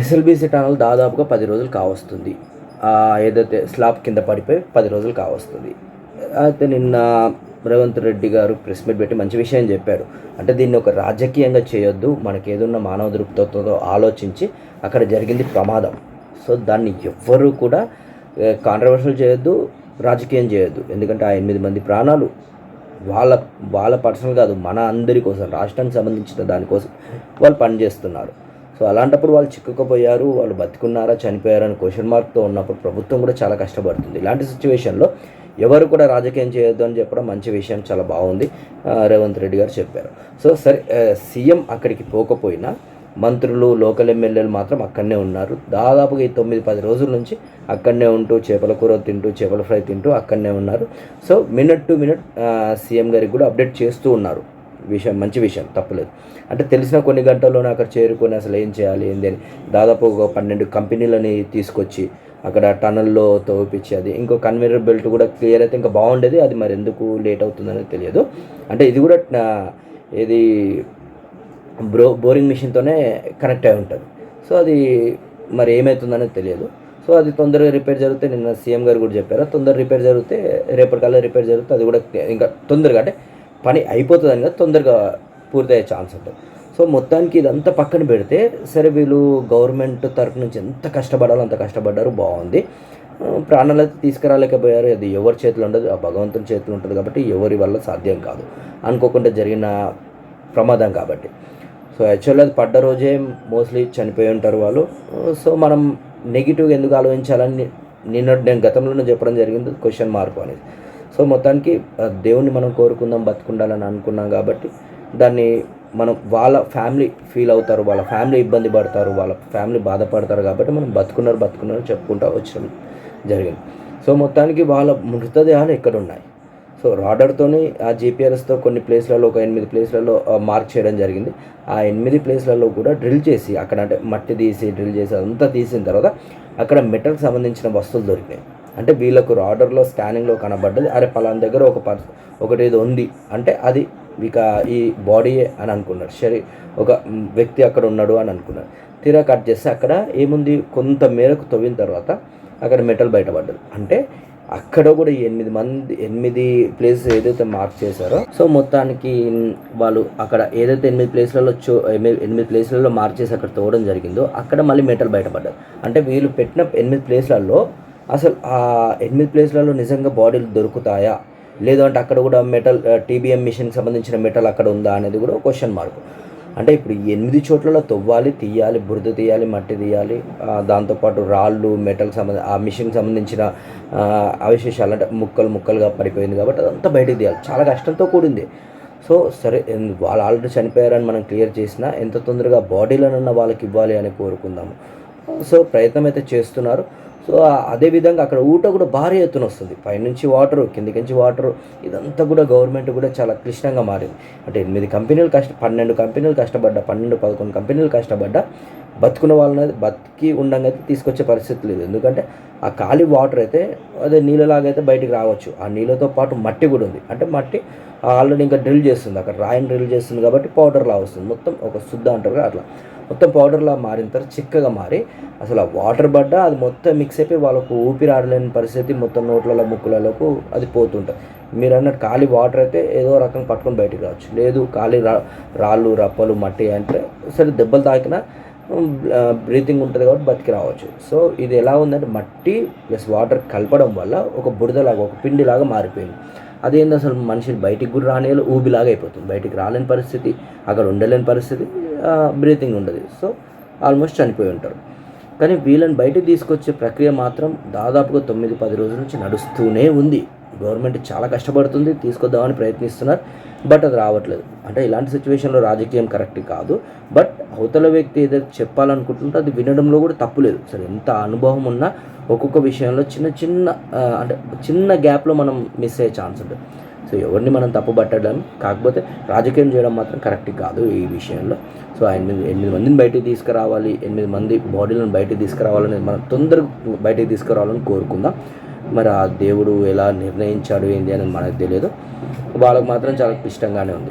SLBC tunnel దాదాపుగా పది రోజులు కావస్తుంది. ఏదైతే స్లాబ్ కింద పడిపోయి పది రోజులు కావస్తుంది. అయితే నిన్న రేవంత్ రెడ్డి గారు ప్రెస్ మీట్ పెట్టి మంచి విషయం చెప్పాడు అంటే దీన్ని ఒక రాజకీయంగా చేయొద్దు మనకి ఏదున్న మానవ దృక్పథంతో ఆలోచించి అక్కడ జరిగింది ప్రమాదం. సో దాన్ని ఎవ్వరూ కూడా కాంట్రవర్షియల్ చేయొద్దు రాజకీయం చేయొద్దు. ఎందుకంటే ఆ ఎనిమిది మంది ప్రాణాలు వాళ్ళ వాళ్ళ పర్సనల్ కాదు మన అందరి కోసం రాష్ట్రానికి సంబంధించిన దానికోసం వాళ్ళు పనిచేస్తున్నారు. సో అలాంటప్పుడు వాళ్ళు చిక్కుకుపోయారు వాళ్ళు బతికున్నారా చనిపోయారా అని క్వశ్చన్ మార్క్తో ఉన్నప్పుడు ప్రభుత్వం కూడా చాలా కష్టపడుతుంది. ఇలాంటి సిచ్యువేషన్లో ఎవరు కూడా రాజకీయం చేయొద్దు అని చెప్పడం మంచి విషయం చాలా బాగుంది రేవంత్ రెడ్డి గారు చెప్పారు. సో సరే సీఎం అక్కడికి పోకపోయినా మంత్రులు లోకల్ ఎమ్మెల్యేలు మాత్రం అక్కడనే ఉన్నారు. దాదాపుగా ఈ తొమ్మిది పది రోజుల నుంచి అక్కడనే ఉంటూ చేపల కూర తింటూ చేపల ఫ్రై తింటూ అక్కడనే ఉన్నారు. So minute to minute CM గారికి కూడా అప్డేట్ చేస్తూ ఉన్నారు. విషయం మంచి విషయం తప్పలేదు. అంటే తెలిసిన కొన్ని గంటల్లోనే అక్కడ చేరుకొని అసలు ఏం చేయాలి ఏంది అని. దాదాపు ఒక పన్నెండు కంపెనీలని తీసుకొచ్చి అక్కడ టనల్లో తోపించి అది ఇంకో కన్వేయర్ బెల్ట్ కూడా క్లియర్ అయితే ఇంకా బాగుండేది. అది మరి ఎందుకు లేట్ అవుతుందనేది తెలియదు. అంటే ఇది కూడా ఇది బ్రో బోరింగ్ మిషన్తోనే కనెక్ట్ అయి ఉంటుంది. సో అది మరి ఏమవుతుందనేది తెలియదు. సో అది తొందరగా రిపేర్ జరిగితే నిన్న సీఎం గారు కూడా చెప్పారు. తొందరగా రిపేర్ జరిగితే రేపటికల్లా రిపేర్ జరిగితే అది కూడా ఇంకా తొందరగా అంటే పని అయిపోతుందని కదా తొందరగా పూర్తయ్యే ఛాన్స్ ఉంటుంది. సో మొత్తానికి ఇదంతా పక్కన పెడితే సరే వీళ్ళు గవర్నమెంట్ తరఫు నుంచి ఎంత కష్టపడాలో అంత కష్టపడ్డారు బాగుంది. ప్రాణాలైతే ప్రాణాలు తీసుకురాలేకపోయారు. అది ఎవరి చేతిలో ఉండదు ఆ భగవంతుని చేతిలో ఉంటుంది కాబట్టి ఎవరి వల్ల సాధ్యం కాదు. అనుకోకుండా జరిగిన ప్రమాదం కాబట్టి. సో యాక్చువల్లీ అది పడ్డ రోజే మోస్ట్లీ చనిపోయి ఉంటారు వాళ్ళు. సో మనం నెగిటివ్ ఎందుకు ఆలోచించాలని నిన్న నేను గతంలోనే చెప్పడం జరిగింది క్వశ్చన్ మార్క్ అనేది. సో మొత్తానికి దేవుణ్ణి మనం కోరుకుందాం బతుకుండాలని అనుకున్నాం కాబట్టి దాన్ని మనం వాళ్ళ ఫ్యామిలీ ఫీల్ అవుతారు వాళ్ళ ఫ్యామిలీ ఇబ్బంది పడతారు వాళ్ళ ఫ్యామిలీ బాధపడతారు కాబట్టి మనం బతుకున్నారు బతుకున్నారు చెప్పుకుంటా వచ్చడం జరిగింది. సో మొత్తానికి వాళ్ళ మృతదేహాలు ఎక్కడ ఉన్నాయి సో రాడర్తోని ఆ జీపీఆర్ఎస్తో కొన్ని ప్లేస్లలో ఒక ఎనిమిది ప్లేస్లలో మార్క్ చేయడం జరిగింది. ఆ ఎనిమిది ప్లేస్లలో కూడా డ్రిల్ చేసి అక్కడ అంటే మట్టి తీసి డ్రిల్ చేసి అదంతా తీసిన తర్వాత అక్కడ మెటల్కి సంబంధించిన వస్తువులు దొరికినాయి. అంటే వీళ్ళకు రాడర్లో స్కానింగ్లో కనబడ్డది. అరే పలానా దగ్గర ఒక పర్స్ ఒకటి ఏదో ఉంది. అంటే అది ఇక ఈ బాడీయే అని అనుకున్నారు సరే ఒక వ్యక్తి అక్కడ ఉన్నాడు అని అనుకున్నాడు. తీరా కట్ చేస్తే అక్కడ ఏముంది? కొంత మేరకు తవ్విన తర్వాత అక్కడ మెటల్ బయటపడ్డది. అంటే అక్కడ కూడా ఎనిమిది మంది ఎనిమిది ప్లేసెస్ ఏదైతే మార్క్ చేశారో సో మొత్తానికి వాళ్ళు అక్కడ ఏదైతే ఎనిమిది ప్లేస్లలో చో ఎనిమిది ఎనిమిది ప్లేస్లలో మార్క్ చేసి అక్కడ తోవడం జరిగిందో అక్కడ మళ్ళీ మెటల్ బయటపడ్డారు అంటే వీళ్ళు పెట్టిన ఎనిమిది ప్లేస్లలో అసలు ఆ ఎనిమిది ప్లేస్లలో నిజంగా బాడీలు దొరుకుతాయా? లేదంటే అక్కడ కూడా మెటల్ టీబీఎం మిషన్కి సంబంధించిన మెటల్ అక్కడ ఉందా అనేది కూడా క్వశ్చన్ మార్క్. అంటే ఇప్పుడు ఎనిమిది చోట్లలో తవ్వాలి తీయాలి బురద తీయాలి మట్టి తీయాలి దాంతోపాటు రాళ్ళు మెటల్ సంబంధ ఆ మిషన్కి సంబంధించిన అవశేషాలు అంటే ముక్కలు ముక్కలుగా పడిపోయింది కాబట్టి అదంతా బయటకు తీయాలి. చాలా కష్టంతో కూడింది. సో సరే వాళ్ళు ఆల్రెడీ చనిపోయారని మనం క్లియర్ చేసినా ఎంత తొందరగా బాడీలను వాళ్ళకి ఇవ్వాలి అని కోరుకుందాము. సో ప్రయత్నం అయితే చేస్తున్నారు. సో అదేవిధంగా అదే విధంగా అక్కడ ఊట కూడా భారీ ఎత్తున వస్తుంది. పైనుంచి వాటర్ కిందికి నుంచి వాటర్ ఇదంతా కూడా గవర్నమెంట్ కూడా చాలా క్లిష్టంగా మారింది. అంటే ఎనిమిది కంపెనీలు కష్ట పన్నెండు కంపెనీలు కష్టపడ్డా పన్నెండు పదకొండు కంపెనీలు కష్టపడ్డా బతుకున్న వాళ్ళని బతికి ఉండంగా అయితే తీసుకొచ్చే పరిస్థితి లేదు. ఎందుకంటే ఆ ఖాళీ వాటర్ అయితే అదే నీళ్ళలాగా అయితే బయటికి రావచ్చు. ఆ నీళ్ళతో పాటు మట్టి కూడా ఉంది. అంటే మట్టి ఆల్రెడీ ఇంకా డ్రిల్ చేస్తుంది. అక్కడ రాయిని డ్రిల్ చేస్తుంది కాబట్టి పౌడర్లా వస్తుంది. మొత్తం ఒక శుద్ధ అంటారు అట్లా. మొత్తం పౌడర్లా మారిన తర్వాత చిక్కగా మారి అసలు ఆ వాటర్ పడ్డా అది మొత్తం మిక్స్ అయిపోయి వాళ్ళకు ఊపిరాడలేని పరిస్థితి మొత్తం నోట్లలో ముక్కులలోకు అది పోతుంటుంది. మీరు అన్నట్టు ఖాళీ వాటర్ అయితే ఏదో రకంగా పట్టుకొని బయటికి రావచ్చు. లేదు ఖాళీ రా రాళ్ళు రప్పలు మట్టి అంటే సరే దెబ్బలు తాకినా బ్రీతింగ్ ఉంటుంది కాబట్టి బతికి రావచ్చు. సో ఇది ఎలా ఉందంటే మట్టి ప్లస్ వాటర్ కలపడం వల్ల ఒక బురదలాగా ఒక పిండిలాగా మారిపోయింది. అదేంది అసలు మనిషిని బయటికి కూడా రానియాలి ఊబిలాగా అయిపోతుంది. బయటికి రాలేని పరిస్థితి అక్కడ ఉండలేని పరిస్థితి. బ్రీతింగ్ ఉండదు. సో ఆల్మోస్ట్ చనిపోయి ఉంటారు. కానీ వీళ్ళని బయటకు తీసుకొచ్చే ప్రక్రియ మాత్రం దాదాపుగా తొమ్మిది పది రోజుల నుంచి నడుస్తూనే ఉంది. గవర్నమెంట్ చాలా కష్టపడుతుంది తీసుకొద్దామని ప్రయత్నిస్తున్నారు బట్ అది రావట్లేదు. అంటే ఇలాంటి సిచ్యువేషన్లో రాజకీయం కరెక్ట్ కాదు. బట్ అవతల వ్యక్తి ఏదైతే చెప్పాలనుకుంటుంటే అది వినడంలో కూడా తప్పులేదు సరే ఎంత అనుభవం ఉన్నా ఒక్కొక్క విషయంలో చిన్న చిన్న అంటే చిన్న గ్యాప్లో మనం మిస్ అయ్యే ఛాన్స్ ఉంటుంది. సో ఎవరిని మనం తప్పు పట్టడం కాకపోతే రాజకీయం చేయడం మాత్రం కరెక్ట్ కాదు ఈ విషయంలో. సో ఎనిమిది ఎనిమిది మందిని బయటికి తీసుకురావాలి ఎనిమిది మంది బాడీలను బయటికి తీసుకురావాలని మనం తొందరగా బయటికి తీసుకురావాలని కోరుకుందాం. మరి ఆ దేవుడు ఎలా నిర్ణయించాడు ఏంటి అనేది మనకు తెలియదు. వాళ్ళకు మాత్రం చాలా క్లిష్టంగానే ఉంది.